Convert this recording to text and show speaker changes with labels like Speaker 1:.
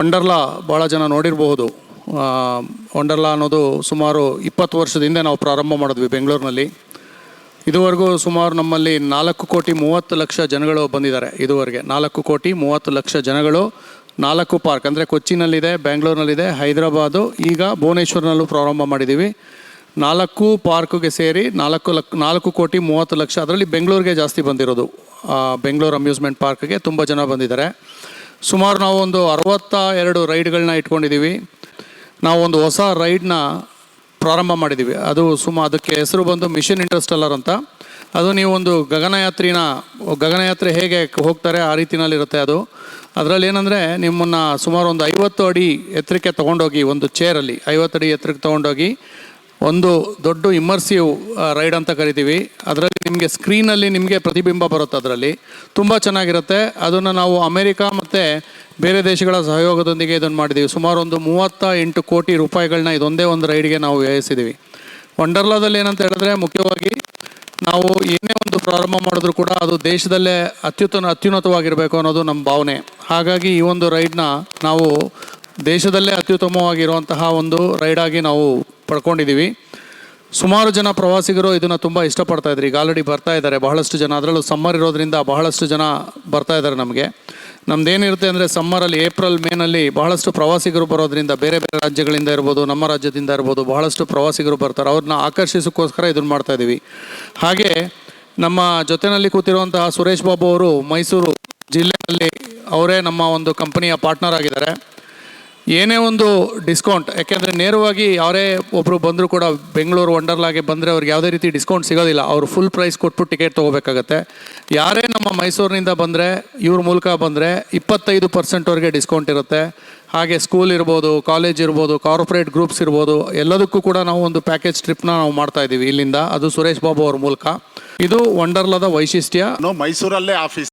Speaker 1: ವಂಡರ್ಲಾ ಭಾಳ ಜನ ನೋಡಿರಬಹುದು. ವಂಡರ್ಲಾ ಅನ್ನೋದು ಸುಮಾರು ಇಪ್ಪತ್ತು ವರ್ಷದ ಹಿಂದೆ ನಾವು ಪ್ರಾರಂಭ ಮಾಡಿದ್ವಿ ಬೆಂಗಳೂರಿನಲ್ಲಿ. ಇದುವರೆಗೂ ಸುಮಾರು ನಮ್ಮಲ್ಲಿ ನಾಲ್ಕು ಕೋಟಿ ಮೂವತ್ತು ಲಕ್ಷ ಜನಗಳು ಬಂದಿದ್ದಾರೆ ಇದುವರೆಗೆ. ನಾಲ್ಕು ಕೋಟಿ ಮೂವತ್ತು ಲಕ್ಷ ಜನಗಳು ನಾಲ್ಕು ಪಾರ್ಕ್ ಅಂದರೆ ಕೊಚ್ಚಿನಲ್ಲಿದೆ, ಬೆಂಗಳೂರಿನಲ್ಲಿದೆ, ಹೈದರಾಬಾದು, ಈಗ ಭುವನೇಶ್ವರ್ನಲ್ಲೂ ಪ್ರಾರಂಭ ಮಾಡಿದ್ದೀವಿ. ನಾಲ್ಕು ಪಾರ್ಕ್ಗೆ ಸೇರಿ ನಾಲ್ಕು ಲಕ್, ನಾಲ್ಕು ಕೋಟಿ ಮೂವತ್ತು ಲಕ್ಷ, ಅದರಲ್ಲಿ ಬೆಂಗಳೂರಿಗೆ ಜಾಸ್ತಿ ಬಂದಿರೋದು. ಬೆಂಗಳೂರು ಅಮ್ಯೂಸ್ಮೆಂಟ್ ಪಾರ್ಕ್ಗೆ ತುಂಬ ಜನ ಬಂದಿದ್ದಾರೆ. ಸುಮಾರು ನಾವು ಒಂದು ಅರವತ್ತ ಎರಡು ರೈಡ್ಗಳನ್ನ ಇಟ್ಕೊಂಡಿದ್ದೀವಿ ನಾವು ಒಂದು ಹೊಸ ರೈಡ್ನ ಪ್ರಾರಂಭ ಮಾಡಿದ್ದೀವಿ ಅದು ಸುಮ, ಅದಕ್ಕೆ ಹೆಸರು ಬಂದು ಮಿಷನ್ ಇಂಟರ್ಸ್ಟೆಲ್ಲರ್ ಅಂತ. ಅದು ನೀವು ಒಂದು ಗಗನಯಾತ್ರಿನ, ಗಗನಯಾತ್ರೆ ಹೇಗೆ ಹೋಗ್ತಾರೆ ಆ ರೀತಿನಲ್ಲಿರುತ್ತೆ ಅದು. ಅದರಲ್ಲಿ ಏನಂದರೆ ನಿಮ್ಮನ್ನು ಸುಮಾರು ಒಂದು ಐವತ್ತು ಅಡಿ ಎತ್ತರಕ್ಕೆ ತೊಗೊಂಡೋಗಿ ಒಂದು ಚೇರಲ್ಲಿ ಐವತ್ತು ಅಡಿ ಎತ್ತರಕ್ಕೆ ತೊಗೊಂಡೋಗಿ ಒಂದು ದೊಡ್ಡ ಇಮ್ಮರ್ಸಿವ್ ರೈಡ್ ಅಂತ ಕರಿತೀವಿ. ಅದರಲ್ಲಿ ನಿಮಗೆ ಸ್ಕ್ರೀನಲ್ಲಿ ನಿಮಗೆ ಪ್ರತಿಬಿಂಬ ಬರುತ್ತೆ ಅದರಲ್ಲಿ. ತುಂಬ ಚೆನ್ನಾಗಿರುತ್ತೆ. ಅದನ್ನು ನಾವು ಅಮೇರಿಕಾ ಮತ್ತು ಬೇರೆ ದೇಶಗಳ ಸಹಯೋಗದೊಂದಿಗೆ ಇದನ್ನು ಮಾಡಿದ್ದೀವಿ ಸುಮಾರು ಒಂದು ಮೂವತ್ತ ಎಂಟು ಕೋಟಿ ರೂಪಾಯಿಗಳನ್ನ ಇದೊಂದೇ ಒಂದು ರೈಡ್ಗೆ ನಾವು ವ್ಯಯಿಸಿದ್ದೀವಿ ವಂಡರ್ಲಾದಲ್ಲಿ ಏನಂತ ಹೇಳಿದ್ರೆ ಮುಖ್ಯವಾಗಿ ನಾವು ಏನೇ ಒಂದು ಪ್ರಾರಂಭ ಮಾಡಿದ್ರು ಕೂಡ ಅದು ದೇಶದಲ್ಲೇ ಅತ್ಯುತ್ತಮ, ಅತ್ಯುನ್ನತವಾಗಿರಬೇಕು ಅನ್ನೋದು ನಮ್ಮ ಭಾವನೆ. ಹಾಗಾಗಿ ಈ ಒಂದು ರೈಡ್ನ ನಾವು ದೇಶದಲ್ಲೇ ಅತ್ಯುತ್ತಮವಾಗಿರುವಂತಹ ಒಂದು ರೈಡಾಗಿ ನಾವು ಪಡ್ಕೊಂಡಿದ್ದೀವಿ ಸುಮಾರು ಜನ ಪ್ರವಾಸಿಗರು ಇದನ್ನು ತುಂಬ ಇಷ್ಟಪಡ್ತಾ ಇದ್ದಾರೆ ಈಗ ಆಲ್ರೆಡಿ ಬರ್ತಾ ಇದ್ದಾರೆ. ಬಹಳಷ್ಟು ಜನ. ಅದರಲ್ಲೂ ಸಮ್ಮರ್ ಇರೋದ್ರಿಂದ ಬಹಳಷ್ಟು ಜನ ಬರ್ತಾ ಇದ್ದಾರೆ ನಮಗೆ. ನಮ್ದೇನಿರುತ್ತೆ ಅಂದರೆ ಸಮ್ಮರಲ್ಲಿ ಏಪ್ರಿಲ್ ಮೇನಲ್ಲಿ ಬಹಳಷ್ಟು ಪ್ರವಾಸಿಗರು ಬರೋದ್ರಿಂದ ಬೇರೆ ಬೇರೆ ರಾಜ್ಯಗಳಿಂದ ಇರ್ಬೋದು, ನಮ್ಮ ರಾಜ್ಯದಿಂದ ಇರ್ಬೋದು ಬಹಳಷ್ಟು ಪ್ರವಾಸಿಗರು ಬರ್ತಾರೆ. ಅವ್ರನ್ನ ಆಕರ್ಷಿಸೋಕ್ಕೋಸ್ಕರ ಇದನ್ನು ಮಾಡ್ತಾ ಇದ್ದೀವಿ ಹಾಗೆ ನಮ್ಮ ಜೊತೆಯಲ್ಲಿ ಕೂತಿರುವಂತಹ ಸುರೇಶ್ ಬಾಬು ಅವರು ಮೈಸೂರು ಜಿಲ್ಲೆಯಲ್ಲಿ ಅವರೇ ನಮ್ಮ ಒಂದು ಕಂಪನಿಯ ಪಾರ್ಟ್ನರ್ ಆಗಿದ್ದಾರೆ. ಏನೇ ಒಂದು ಡಿಸ್ಕೌಂಟ್ ಯಾಕೆಂದರೆ ನೇರವಾಗಿ ಅವರೇ ಒಬ್ಬರು ಬಂದರೂ ಕೂಡ ಬೆಂಗಳೂರು ವಂಡರ್ಲಾಗೆ ಬಂದರೆ ಅವ್ರಿಗೆ ಯಾವುದೇ ರೀತಿ ಡಿಸ್ಕೌಂಟ್ ಸಿಗೋದಿಲ್ಲ. ಅವರು ಫುಲ್ ಪ್ರೈಸ್ ಕೊಟ್ಬಿಟ್ಟು ಟಿಕೆಟ್ ತೊಗೋಬೇಕಾಗತ್ತೆ. ಯಾರೇ ನಮ್ಮ ಮೈಸೂರಿನಿಂದ ಬಂದರೆ, ಇವ್ರ ಮೂಲಕ ಬಂದರೆ ಇಪ್ಪತ್ತೈದು ಪರ್ಸೆಂಟ್ವರೆಗೆ ಡಿಸ್ಕೌಂಟ್ ಇರುತ್ತೆ. ಹಾಗೆ ಸ್ಕೂಲ್ ಇರ್ಬೋದು ಕಾಲೇಜ್ ಇರ್ಬೋದು ಕಾರ್ಪೊರೇಟ್ ಗ್ರೂಪ್ಸ್ ಇರ್ಬೋದು, ಎಲ್ಲದಕ್ಕೂ ಕೂಡ ನಾವು ಒಂದು ಪ್ಯಾಕೇಜ್ ಟ್ರಿಪ್ನ ನಾವು ಮಾಡ್ತಾ ಇದ್ದೀವಿ ಇಲ್ಲಿಂದ. ಅದು ಸುರೇಶ್ ಬಾಬು ಅವ್ರ ಮೂಲಕ. ಇದು ವಂಡರ್ಲಾದ ವೈಶಿಷ್ಟ್ಯ.
Speaker 2: ಮೈಸೂರಲ್ಲೇ ಆಫೀಸ್